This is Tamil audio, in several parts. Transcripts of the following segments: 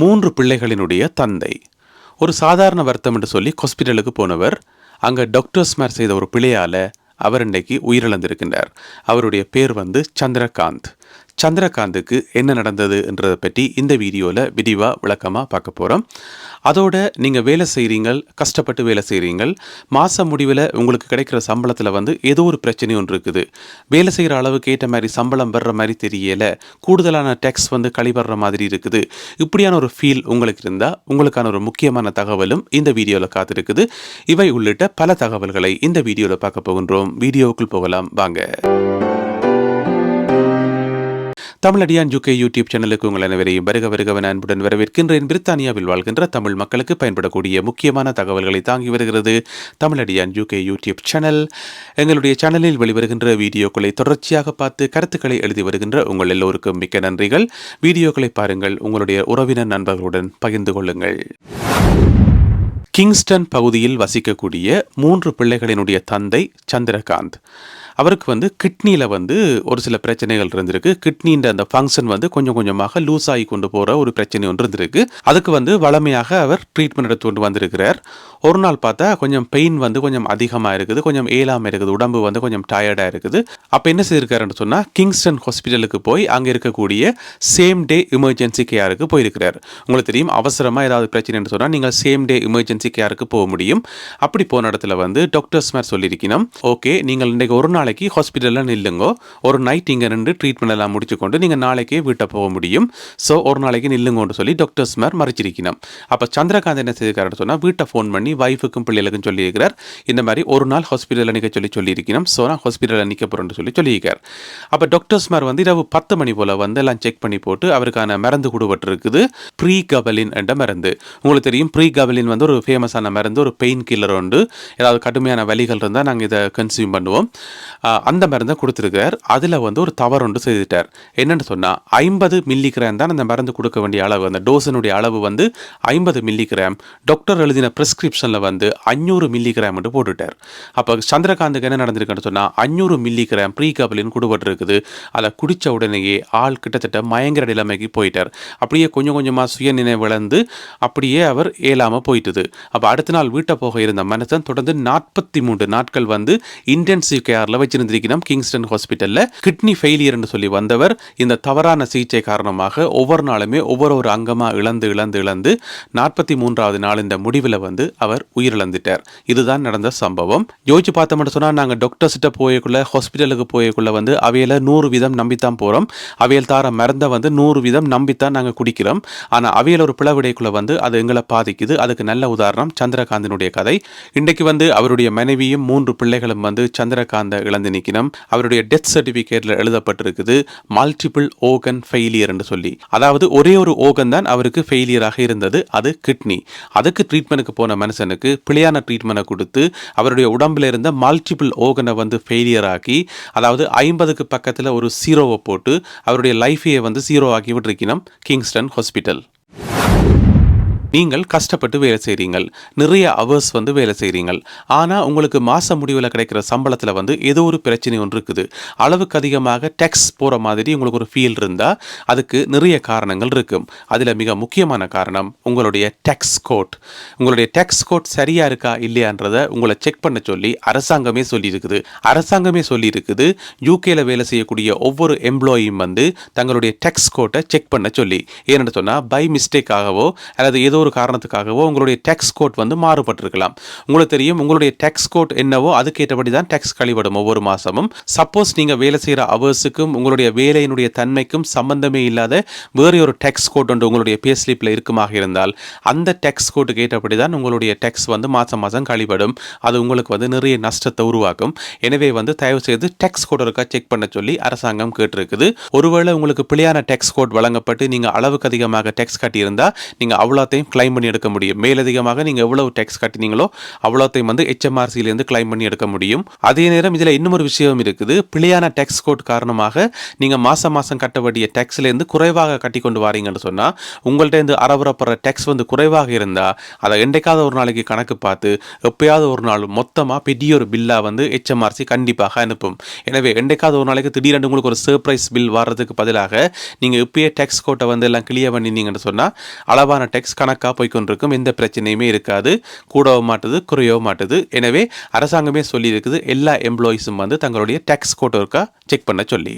மூன்று பிள்ளைகளினுடைய தந்தை. ஒரு சாதாரண வருத்தம் என்று சொல்லி ஹாஸ்பிட்டலுக்கு போனவர் அங்கே டாக்டர்ஸ்மார் செய்த ஒரு பிழையால் அவர் இன்றைக்கு உயிரிழந்திருக்கின்றார். அவருடைய பேர் வந்து சந்திரகாந்த். சந்திரகாந்துக்கு என்ன நடந்தது என்றதை பற்றி இந்த வீடியோவில் விரிவாக விளக்கமாக பார்க்க போகிறோம் அதோட நீங்கள் வேலை செய்கிறீங்க கஷ்டப்பட்டு வேலை செய்கிறீங்க மாத முடிவில் உங்களுக்கு கிடைக்கிற சம்பளத்தில் வந்து ஏதோ ஒரு பிரச்சனை ஒன்று இருக்குது. வேலை செய்கிற அளவுக்கு ஏற்ற மாதிரி சம்பளம் வர்ற மாதிரி தெரியலை கூடுதலான டேக்ஸ் வந்து கழிவர்ற மாதிரி இருக்குது. இப்படியான ஒரு ஃபீல் உங்களுக்கு இருந்தால் உங்களுக்கான ஒரு முக்கியமான தகவலும் இந்த வீடியோவில் காத்திருக்குது. இவை உள்ளிட்ட பல தகவல்களை இந்த வீடியோவில் பார்க்க போகின்றோம். வீடியோவுக்குள் போகலாம் வாங்க. தமிழடியான் ஜுகே யூடியூப் சேனலுக்கு உங்கள் அனைவரையும் வருக வருகவன் அன்புடன் வரவேற்கின்றேன். பிரித்தானியாவில் வாழ்கின்ற தமிழ் மக்களுக்கு பயன்படக்கூடிய முக்கியமான தகவல்களை தாங்கி வருகிறது தமிழடியான் ஜுகே யூடியூப் சேனல். எங்களுடைய சேனலில் வெளிவருகின்ற வீடியோக்களை தொடர்ச்சியாக பார்த்து கருத்துக்களை எழுதி வருகின்ற உங்கள் எல்லோருக்கும் மிக்க நன்றிகள். வீடியோக்களை பாருங்கள். உங்களுடைய உறவினர் நண்பர்களுடன் பகிர்ந்து கொள்ளுங்கள். கிங்ஸ்டன் பகுதியில் வசிக்கக்கூடிய மூன்று பிள்ளைகளினுடைய தந்தை சந்திரகாந்த். அவருக்கு வந்து கிட்னியில் வந்து ஒரு சில பிரச்சனைகள் இருந்திருக்கு. கிட்னின்ற அந்த ஃபங்க்ஷன் வந்து கொஞ்சம் கொஞ்சமாக லூஸ் ஆகி கொண்டு போகிற ஒரு பிரச்சனை ஒன்று இருந்திருக்கு. அதுக்கு வந்து வளமையாக அவர் ட்ரீட்மெண்ட் எடுத்து கொண்டு வந்திருக்கிறார். ஒரு நாள் பார்த்தா கொஞ்சம் பெயின் வந்து கொஞ்சம் அதிகமாக இருக்குது. கொஞ்சம் ஏலாமல் இருக்குது. உடம்பு வந்து கொஞ்சம் டயர்டாக இருக்குது. அப்போ என்ன செய்திருக்காருன்னு சொன்னால் கிங்ஸ்டன் ஹாஸ்பிட்டலுக்கு போய் அங்கே இருக்கக்கூடிய சேம் டே எமர்ஜென்சி கேருக்கு போயிருக்கிறார். உங்களுக்கு தெரியும் அவசரமாக ஏதாவது பிரச்சனைன்னு சொன்னால் நீங்கள் சேம் டே எமர்ஜென்சி ஐசிகேஆருக்கு போக முடியும். அப்படி போன இடத்துல வந்து டாக்டர்ஸ் மாதிரி சொல்லியிருக்கணும். ஓகே நீங்கள் இன்றைக்கு ஒரு நாளைக்கு ஹாஸ்பிட்டலில் நில்லுங்க. ஒரு நைட் இங்கே நின்று ட்ரீட்மெண்ட் எல்லாம் முடிச்சுக்கொண்டு நீங்கள் நாளைக்கே வீட்டை போக முடியும். ஸோ ஒரு நாளைக்கு நில்லுங்கன்னு சொல்லி டாக்டர்ஸ் மாதிரி மறைச்சிருக்கணும். அப்போ சந்திரகாந்த் என்ன செய்திருக்காரு சொன்னால் வீட்டை ஃபோன் பண்ணி ஒய்ஃபுக்கும் பிள்ளைகளுக்கும் சொல்லியிருக்கிறார். இந்த மாதிரி ஒரு நாள் ஹாஸ்பிட்டலில் நிற்க சொல்லி சொல்லியிருக்கணும். ஸோ நான் ஹாஸ்பிட்டலில் நிற்க போகிறேன்னு சொல்லி சொல்லியிருக்கார். அப்போ டாக்டர்ஸ்மார் வந்து இரவு பத்து மணி போல் வந்து எல்லாம் செக் பண்ணி போட்டு அவருக்கான மருந்து கொடுபட்டிருக்குது. ப்ரீ கபலின் என்ற மருந்து. உங்களுக்கு தெரியும் ப்ரீ கபலின் வந்து ஒரு ஃபேமஸான மருந்து ஒரு பெயின் கில்லர் உண்டு. ஏதாவது கடுமையான வலிகள் இருந்தால் நாங்கள் இதை கன்சியூம் பண்ணுவோம். அந்த மருந்தை கொடுத்துருக்கார். அதில் வந்து ஒரு தவறு ஒன்று செய்துட்டார். என்னென்னு சொன்னால் ஐம்பது மில்லி கிராம் தான் அந்த மருந்து கொடுக்க வேண்டிய அளவு. அந்த டோஸனுடைய அளவு வந்து ஐம்பது மில்லி கிராம் டாக்டர் எழுதின ப்ரிஸ்கிரிப்ஷனில் வந்து அஞ்சூறு மில்லிகிராம் என்று போட்டுட்டார். அப்போ சந்திரகாந்துக்கு என்ன நடந்திருக்குன்னு சொன்னால் அஞ்சூறு மில்லிகிராம் ப்ரீ கபலின் கொடுபட்டிருக்குது. அதை குடித்த உடனேயே ஆள் கிட்டத்தட்ட மயங்கர நிலைமைக்கு போயிட்டார். அப்படியே கொஞ்சம் கொஞ்சமாக சுய நினைவிழந்து அப்படியே அவர் ஏலாமல் போயிட்டுது. அப்போ அடுத்த நாள் வீட்டை போக இருந்த மனுஷன் தொடர்ந்து நாற்பத்தி மூன்று நாட்கள் வந்து இன்டென்சிவ் கேரில் வச்சிருந்திருக்கிறோம் கிங்ஸ்டன் ஹாஸ்பிட்டலில் கிட்னி ஃபெயிலியர்னு சொல்லி வந்தவர் இந்த தவறான சிகிச்சை காரணமாக ஒவ்வொரு நாளுமே ஒவ்வொரு ஒரு அங்கமாக இழந்து இழந்து இழந்து நாற்பத்தி மூன்றாவது நாள் இந்த முடிவில் வந்து அவர் உயிரிழந்துட்டார். இதுதான் நடந்த சம்பவம். யோசிச்சு பார்த்தோம்னு சொன்னால் நாங்கள் டாக்டர்ஸ்கிட்ட போயக்குள்ள ஹாஸ்பிட்டலுக்கு போயக்குள்ள வந்து அவையில் நூறு வீதம் நம்பித்தான் போகிறோம் அவையில் தார மருந்தை வந்து நூறு வீதம் நம்பித்தான் நாங்கள் குடிக்கிறோம். ஆனால் அவையில் ஒரு பிளவிடைக்குள்ளே வந்து அது எங்களை பாதிக்குது. அதுக்கு நல்ல உதாரணம் சந்திரகாந்தனுடைய கதை. இன்றைக்கு வந்து அவருடைய மனைவியும் மூன்று பிள்ளைகளும் வந்து சந்திரகாந்த இழந்து நிற்கணும் அவருடைய டெத் சர்டிபிகேட்ல எழுதப்பட்டிருக்குது மல்டிபிள் ஓகன் ஃபெயிலியர் என்று சொல்லி. அதாவது ஒரே ஒரு ஓகன் தான் அவருக்கு ஃபெயிலியராக இருந்தது அது கிட்னி அதுக்கு ட்ரீட்மெண்ட்டுக்கு போன மனுஷனுக்கு பிழையான ட்ரீட்மெண்ட்டை கொடுத்து அவருடைய உடம்புல இருந்த மல்டிபிள் ஓகனை வந்து ஃபெயிலியர் ஆக்கி அதாவது ஐம்பதுக்கு பக்கத்தில் ஒரு சீரோவை போட்டு அவருடைய லைஃபையை வந்து சீரோ ஆக்கி விட்டுருக்கினோம் கிங்ஸ்டன் ஹாஸ்பிட்டல் நீங்கள் கஷ்டப்பட்டு வேலை செய்கிறீங்கள் நிறைய அவர்ஸ் வந்து வேலை செய்கிறீங்கள் ஆனால் உங்களுக்கு மாத முடிவில் கிடைக்கிற சம்பளத்தில் வந்து ஏதோ ஒரு பிரச்சனை ஒன்று இருக்குது. அளவுக்கு அதிகமாக டேக்ஸ் போகிற மாதிரி உங்களுக்கு ஒரு ஃபீல் இருந்தால் அதுக்கு நிறைய காரணங்கள் இருக்கும். அதில் மிக முக்கியமான காரணம் உங்களுடைய டேக்ஸ் கோட் உங்களுடைய டேக்ஸ் கோட் சரியாக இருக்கா இல்லையான்றதை உங்களை செக் பண்ண சொல்லி அரசாங்கமே சொல்லியிருக்குது. அரசாங்கமே சொல்லியிருக்குது யூகேல வேலை செய்யக்கூடிய ஒவ்வொரு எம்ப்ளாயியும் வந்து தங்களுடைய டேக்ஸ் கோட்டை செக் பண்ண சொல்லி. ஏன்னு சொன்னால் பை மிஸ்டேக்காகவோ அல்லது ஏதோ ஒரு காரணத்துக்காகவோ உங்களுடைய டேக்ஸ் கோட் வந்து மாறுபட்டிருக்கலாம். உங்களுக்கு தெரியும் உங்களுடைய டேக்ஸ் கோட் என்னவோ அதுக்கேற்றபடி தான் டேக்ஸ் கழிவிடும் ஒவ்வொரு மாதமும் சப்போஸ் நீங்கள் வேலை செய்கிற அவர்ஸுக்கும் உங்களுடைய வேலையினுடைய தன்மைக்கும் சம்பந்தமே இல்லாத வேறு ஒரு டேக்ஸ் கோட் ஒன்று உங்களுடைய பேஸ்லிப்பில் இருக்குமாக இருந்தால் அந்த டேக்ஸ் கோட்டுக்கு ஏற்றபடி தான் உங்களுடைய டேக்ஸ் வந்து மாதம் மாதம் கழிவிடும். அது உங்களுக்கு வந்து நிறைய நஷ்டத்தை உருவாக்கும். எனவே வந்து தயவு செய்து டேக்ஸ் கோட் இருக்கா செக் பண்ண சொல்லி அரசாங்கம் கேட்டிருக்குது. ஒருவேளை உங்களுக்கு பிழையான டேக்ஸ் கோட் வழங்கப்பட்டு நீங்கள் அளவுக்கு அதிகமாக டேக்ஸ் கட்டியிருந்தால் நீங்கள் அவ்வளோத்தையும் கிளைம் பண்ணி எடுக்க முடியும். மேலதிகமாக நீங்கள் எவ்வளவு டேக்ஸ் கட்டினீங்களோ அவ்வளோத்தையும் வந்து ஹெச்எம்ஆர்சியிலேருந்து கிளைம் பண்ணி எடுக்க முடியும். அதே நேரம் இதில் இன்னொரு விஷயம் இருக்குது. பிழையான டேக்ஸ் கோட் காரணமாக நீங்கள் மாதம் மாதம் கட்ட வேண்டிய டேக்ஸ்லேருந்து குறைவாக கட்டி கொண்டு வாரீங்கன்னு சொன்னால் உங்கள்கிட்ட இருந்து அறவுறப்படுற டேக்ஸ் வந்து குறைவாக இருந்தால் அதை என்றைக்காவது ஒரு நாளைக்கு கணக்கு பார்த்து எப்பயாவது ஒரு நாள் மொத்தமாக பெரிய ஒரு பில்லாக வந்து ஹெச்எம்ஆர்சி கண்டிப்பாக அனுப்பும். எனவே என்றைக்காவது ஒரு நாளைக்கு திடீரென்று உங்களுக்கு ஒரு சர்ப்ரைஸ் பில் வர்றதுக்கு பதிலாக நீங்கள் இப்பயே டேக்ஸ் கோட்டை வந்து எல்லாம் கிளியர் பண்ணினீங்கன்னு சொன்னால் அளவான டேக்ஸ் கணக்கு கணக்காக போய்க்கொண்டிருக்கும் எந்த பிரச்சனையுமே இருக்காது. கூடவும் மாட்டுது குறையவும் மாட்டுது. எனவே அரசாங்கமே சொல்லியிருக்குது எல்லா எம்ப்ளாயிஸும் வந்து தங்களுடைய டேக்ஸ் கோட்டை இருக்கா செக் பண்ண சொல்லி.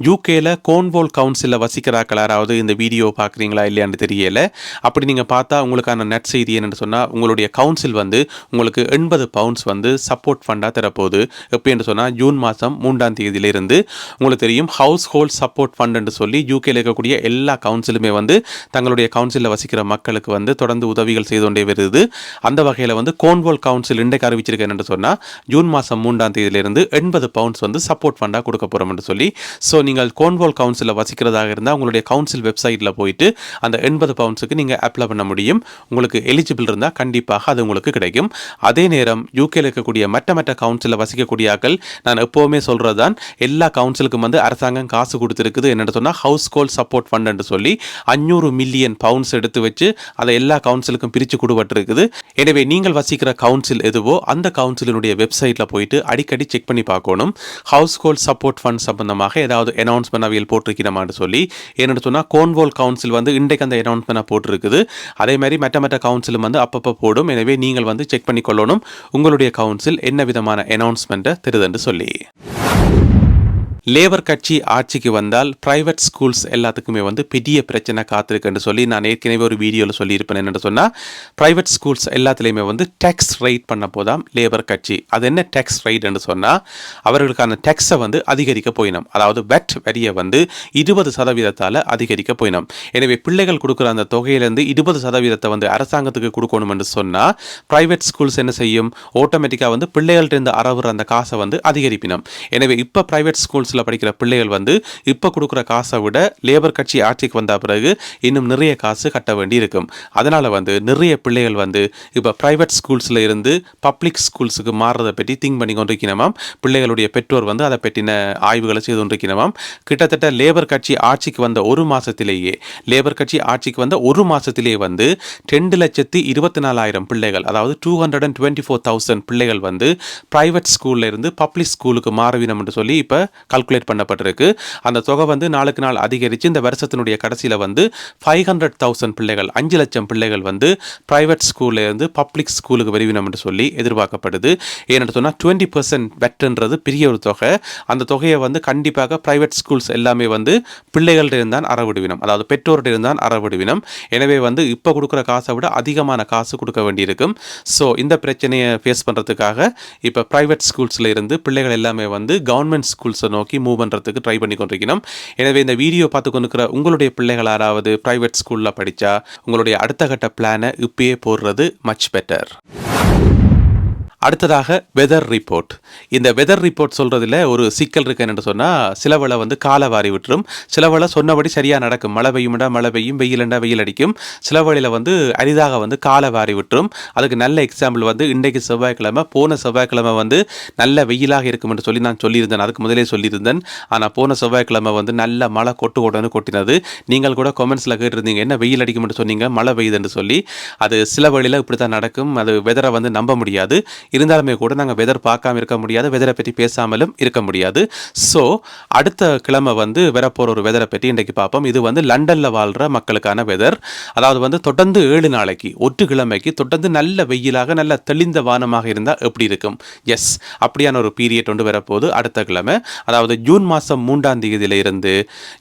யூகேல கோன்வோல் கவுன்சிலில் வசிக்கிறாக்கள் யாராவது இந்த வீடியோ பார்க்குறீங்களா இல்லையான்னு தெரியல. அப்படி நீங்கள் பார்த்தா உங்களுக்கான நெட் செய்தி என்னென்னு சொன்னால் உங்களுடைய கவுன்சில் வந்து உங்களுக்கு எண்பது பவுண்ட்ஸ் வந்து சப்போர்ட் ஃபண்டாக தரப்போகுது. எப்படின்னு சொன்னால் ஜூன் மாதம் மூன்றாம் தேதியிலிருந்து உங்களுக்கு தெரியும் ஹவுஸ் ஹோல்ட் சப்போர்ட் ஃபண்டுன்னு சொல்லி யூகேல இருக்கக்கூடிய எல்லா கவுன்சிலுமே வந்து தங்களுடைய கவுன்சிலில் வசிக்கிற மக்களுக்கு வந்து தொடர்ந்து உதவிகள் செய்து கொண்டே வருது. அந்த வகையில் வந்து கோன்வோல் கவுன்சில் இன்றைக்கு அறிவிச்சிருக்கேன் என்று சொன்னால் ஜூன் மாதம் மூன்றாம் தேதியிலிருந்து எண்பது பவுண்ட்ஸ் வந்து சப்போர்ட் ஃபண்டாக கொடுக்க போகிறோம் என்று சொல்லி ஸோ நீங்கள் கோன்வால் கவுன்சிலில் வசிக்கிறதாக இருந்தால் உங்களுடைய கவுன்சில் வெப்சைட்டில் போயிட்டு அந்த எண்பது பவுண்ட்ஸுக்கு நீங்கள் அப்ளை பண்ண முடியும். உங்களுக்கு எலிஜிபிள் இருந்தால் கண்டிப்பாக அது உங்களுக்கு கிடைக்கும். அதே நேரம் யூகேல இருக்கக்கூடிய மற்ற மற்ற கவுன்சிலில் வசிக்கக்கூடியாக்கள் நான் எப்போவுமே சொல்கிறது தான் எல்லா கவுன்சிலுக்கும் வந்து அரசாங்கம் காசு கொடுத்துருக்குது. என்னென்னு சொன்னால் ஹவுஸ் கோல் சப்போர்ட் ஃபண்டுன்னு சொல்லி அஞ்சூறு மில்லியன் பவுண்ட்ஸ் எடுத்து வச்சு அதை எல்லா கவுன்சிலுக்கும் பிரித்து கொடுபட்டிருக்குது. எனவே நீங்கள் வசிக்கிற கவுன்சில் எதுவோ அந்த கவுன்சிலினுடைய வெப்சைட்டில் போயிட்டு அடிக்கடி செக் பண்ணி பார்க்கணும். ஹவுஸ் கோல் சப்போர்ட் ஃபண்ட் சம்பந்தமாக ஏதாவது அனௌன்ஸ்மெண்ட் அவையில் போட்டிருக்கிறோமான்னு சொல்லி ஏன்னு சொன்னால் கோன்வோல் கவுன்சில் வந்து இன்றைக்கு அந்த அனௌன்ஸ்மெண்ட் போட்டிருக்குது. அதே மாதிரி மற்ற மற்ற கவுன்சிலும் வந்து அப்பப்போ போடும். எனவே நீங்கள் வந்து செக் பண்ணி கொள்ளணும் உங்களுடைய கவுன்சில் என்ன விதமான அனௌன்ஸ்மெண்ட்டை தருதுன்னு சொல்லி. லேபர் கட்சி ஆட்சிக்கு வந்தால் பிரைவேட் ஸ்கூல்ஸ் எல்லாத்துக்குமே வந்து பெரிய பிரச்சனை காத்திருக்குன்னு சொல்லி நான் ஏற்கனவே ஒரு வீடியோவில் சொல்லியிருப்பேன் என்னென்னு சொன்னால் பிரைவேட் ஸ்கூல்ஸ் எல்லாத்துலேயுமே வந்து டேக்ஸ் ரைட் பண்ண போதாம் லேபர் கட்சி. அது என்ன டேக்ஸ் ரைட்னு சொன்னால் அவர்களுக்கான டேக்ஸை வந்து அதிகரிக்க போயினோம். அதாவது வெட் வரியை வந்து இருபது சதவீதத்தால் அதிகரிக்க போயினோம். எனவே பிள்ளைகள் கொடுக்குற அந்த தொகையிலேருந்து இருபது சதவீதத்தை வந்து அரசாங்கத்துக்கு கொடுக்கணும்னு சொன்னால் பிரைவேட் ஸ்கூல்ஸ் என்ன செய்யும்? ஆட்டோமேட்டிக்காக வந்து பிள்ளைகள்கிட்ட இருந்து அறவுற அந்த காசை வந்து அதிகரிப்பினோம். எனவே இப்போ பிரைவேட் ஸ்கூல்ஸ் ஸ்கூல்ஸில் படிக்கிற பிள்ளைகள் வந்து இப்போ கொடுக்குற காசை விட லேபர் கட்சி ஆட்சிக்கு வந்த பிறகு இன்னும் நிறைய காசு கட்ட வேண்டி இருக்கும் அதனால் வந்து நிறைய பிள்ளைகள் வந்து இப்போ ப்ரைவேட் ஸ்கூல்ஸில் இருந்து பப்ளிக் ஸ்கூல்ஸுக்கு மாறுறதை பற்றி திங்க் பண்ணி கொண்டிருக்கணுமாம் பிள்ளைகளுடைய பெற்றோர் வந்து அதை பற்றின ஆய்வுகளை செய்து கொண்டிருக்கணுமாம் கிட்டத்தட்ட லேபர் கட்சி ஆட்சிக்கு வந்த ஒரு மாதத்திலேயே லேபர் கட்சி ஆட்சிக்கு வந்த ஒரு மாதத்திலேயே வந்து ரெண்டு லட்சத்தி இருபத்தி நாலாயிரம் பிள்ளைகள் அதாவது two hundred and twenty four thousand பிள்ளைகள் வந்து ப்ரைவேட் ஸ்கூலில் இருந்து பப்ளிக் ஸ்கூலுக்கு மாறவினம் என்று சொல்லி இப்போ கால்குலேட் பண்ணப்பட்டிருக்கு. அந்த தொகை வந்து நாளுக்கு நாள் அதிகரித்து இந்த வருஷத்தினுடைய கடைசியில் வந்து ஃபைவ் ஹண்ட்ரட் தௌசண்ட் பிள்ளைகள் அஞ்சு லட்சம் பிள்ளைகள் வந்து ப்ரைவேட் ஸ்கூல்லேருந்து பப்ளிக் ஸ்கூலுக்கு வருவினம் என்று சொல்லி எதிர்பார்க்கப்படுது. ஏன்னு சொன்னால் டுவெண்ட்டி பர்சன்ட் பெட்ன்றது பெரிய ஒரு தொகை. அந்த தொகையை வந்து கண்டிப்பாக ப்ரைவேட் ஸ்கூல்ஸ் எல்லாமே வந்து பிள்ளைகள்கிட்ட இருந்தான் அறவிடுவினம். அதாவது பெற்றோர்கிட்ட இருந்தான் அறவிடுவினம். எனவே வந்து இப்போ கொடுக்குற காசை விட அதிகமான காசு கொடுக்க வேண்டியிருக்கும். ஸோ இந்த பிரச்சனையை ஃபேஸ் பண்ணுறதுக்காக இப்போ ப்ரைவேட் ஸ்கூல்ஸில் இருந்து பிள்ளைகள் எல்லாமே வந்து கவர்மெண்ட் ஸ்கூல்ஸை நோக்கி நோக்கி மூவ் பண்ணுறதுக்கு ட்ரை பண்ணி கொண்டிருக்கணும் எனவே இந்த வீடியோ பார்த்து கொண்டிருக்கிற உங்களுடைய பிள்ளைகள் யாராவது ப்ரைவேட் ஸ்கூலில் படித்தா உங்களுடைய அடுத்த கட்ட பிளானை இப்பயே போடுறது மச் பெட்டர் அடுத்ததாக வெதர் ரிப்போர்ட் இந்த வெதர் ரிப்போர்ட் சொல்கிறதுல ஒரு சிக்கல் இருக்கு என்று சொன்னால் சிலவளை வந்து காலை வாரி விட்டுரும். சிலவளை சொன்னபடி சரியாக நடக்கும். மழை பெய்யும்டா மழை பெய்யும். வெயிலண்டா வெயில் அடிக்கும். சிலவழியில் வந்து அரிதாக வந்து காலை வாரி விட்டுரும். அதுக்கு நல்ல எக்ஸாம்பிள் வந்து இன்றைக்கு செவ்வாய்க்கிழமை போன செவ்வாய்க்கிழமை வந்து நல்ல வெயிலாக இருக்கும் என்று சொல்லி நான் சொல்லியிருந்தேன். அதுக்கு முதலே சொல்லியிருந்தேன். ஆனால் போன செவ்வாய்க்கிழமை வந்து நல்ல மழை கொட்டு கொட்டன்னு கொட்டினது. நீங்கள் கூட கொமெண்ட்ஸில் கேட்டிருந்தீங்க என்ன வெயில் அடிக்கும் என்று சொன்னீங்க? மழை பெய்யுதுன்னு சொல்லி. அது சில வழியில் இப்படி தான் நடக்கும். அது வெதரை வந்து நம்ப முடியாது. இருந்தாலுமே கூட நாங்கள் வெதர் பார்க்காம இருக்க முடியாது வெதரை பற்றி பேசாமலும் இருக்க முடியாது. ஸோ அடுத்த கிழமை வந்து வரப்போகிற ஒரு வெதரை பற்றி இன்றைக்கு பார்ப்போம். இது வந்து லண்டனில் வாழ்கிற மக்களுக்கான வெதர் அதாவது வந்து தொடர்ந்து ஏழு நாளைக்கு ஒற்று கிழமைக்கு தொடர்ந்து நல்ல வெயிலாக நல்ல தெளிந்த வானமாக இருந்தால் எப்படி இருக்கும்? எஸ் அப்படியான ஒரு பீரியட் ஒன்று வரப்போகுது அடுத்த கிழமை. அதாவது ஜூன் மாதம் மூன்றாம் தேதியிலிருந்து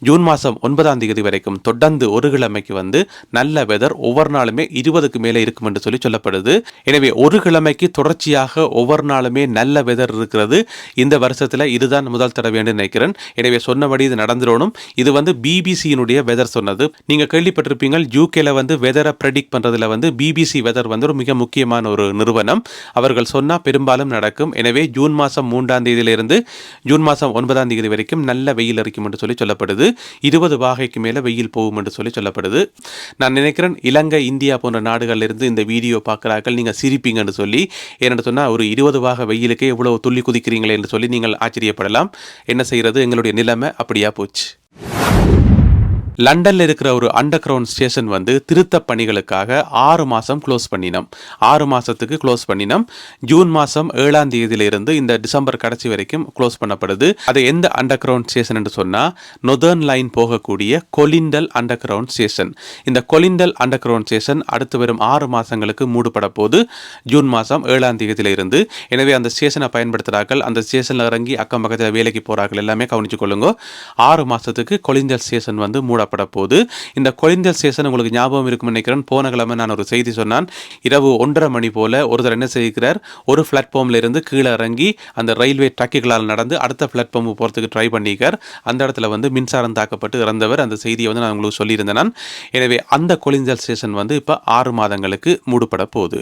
ஜூன் மாதம் ஒன்பதாம் தேதி வரைக்கும் தொடர்ந்து ஒரு கிழமைக்கு வந்து நல்ல வெதர் ஒவ்வொரு நாளுமே இருபதுக்கு மேலே இருக்கும் என்று சொல்லி சொல்லப்படுது. எனவே ஒரு கிழமைக்கு தொடர்ச்சியாக தொடர்ச்சியாக ஒவ்வொரு நாளுமே நல்ல வெதர் இருக்கிறது. இந்த வருஷத்தில் இதுதான் முதல் தடவை நினைக்கிறேன். எனவே சொன்னபடி இது நடந்துடணும். இது வந்து பிபிசியினுடைய வெதர் சொன்னது. நீங்கள் கேள்விப்பட்டிருப்பீங்க யூகேல வந்து வெதரை ப்ரெடிக்ட் பண்ணுறதுல வந்து பிபிசி வெதர் வந்து ஒரு மிக முக்கியமான ஒரு நிறுவனம். அவர்கள் சொன்னால் பெரும்பாலும் நடக்கும். எனவே ஜூன் மாதம் மூன்றாம் தேதியிலிருந்து ஜூன் மாதம் ஒன்பதாம் தேதி வரைக்கும் நல்ல வெயில் இருக்கும் என்று சொல்லி சொல்லப்படுது. இருபது வாகைக்கு மேலே வெயில் போகும் என்று சொல்லி சொல்லப்படுது. நான் நினைக்கிறேன் இலங்கை இந்தியா போன்ற நாடுகளிலிருந்து இந்த வீடியோ பார்க்குறாக்கள் நீங்கள் சிரிப்பீங்கன்னு சொல்லி. ஏன்னா சொன்னால் ஒரு இருபது வாக வெயிலுக்கே இவ்வளோ துள்ளி குதிக்கிறீங்களே என்று சொல்லி நீங்கள் ஆச்சரியப்படலாம். என்ன செய்கிறது? எங்களுடைய நிலைமை அப்படியா போச்சு. லண்டனில் இருக்கிற ஒரு அண்டர் கிரவுண்ட் ஸ்டேஷன் வந்து திருத்த பணிகளுக்காக ஆறு மாதம் க்ளோஸ் பண்ணினோம். ஆறு மாதத்துக்கு க்ளோஸ் பண்ணினோம். ஜூன் மாதம் ஏழாம் தேதியிலிருந்து இந்த டிசம்பர் கடைசி வரைக்கும் க்ளோஸ் பண்ணப்படுது. அது எந்த அண்டர் கிரவுண்ட் ஸ்டேஷன் என்று சொன்னால் நொதர்ன் லைன் போகக்கூடிய கொலிண்டல் அண்டர் கிரவுண்ட் ஸ்டேஷன் இந்த கொலிண்டல் அண்டர் கிரவுண்ட் ஸ்டேஷன் அடுத்து வரும் ஆறு மாதங்களுக்கு மூடுபட போது ஜூன் மாதம் ஏழாம் தேதியிலிருந்து. எனவே அந்த ஸ்டேஷனை பயன்படுத்துகிறார்கள் அந்த ஸ்டேஷனில் இறங்கி அக்கம் பக்கத்தில் வேலைக்கு போகிறார்கள் எல்லாமே கவனிச்சு கொள்ளுங்க. ஆறு மாதத்துக்கு கொலிண்டல் ஸ்டேஷன் வந்து மூட போடப்பட போது இந்த கொலிந்தல் ஸ்டேஷன் உங்களுக்கு ஞாபகம் இருக்கும் நினைக்கிறேன். போன கிழமை நான் ஒரு செய்தி சொன்னான். இரவு ஒன்றரை மணி போல ஒருத்தர் என்ன செய்கிறார்? ஒரு பிளாட்ஃபார்ம்ல இருந்து கீழே இறங்கி அந்த ரயில்வே ட்ரக்குகளால் நடந்து அடுத்த பிளாட்ஃபார்ம் போகிறதுக்கு ட்ரை பண்ணிக்கார் அந்த இடத்துல வந்து மின்சாரம் தாக்கப்பட்டு இறந்தவர். அந்த செய்தியை வந்து நான் உங்களுக்கு சொல்லியிருந்தேன் நான். எனவே அந்த கொலிஞ்சல் ஸ்டேஷன் வந்து இப்போ ஆறு மாதங்களுக்கு மூடப்பட போகுது.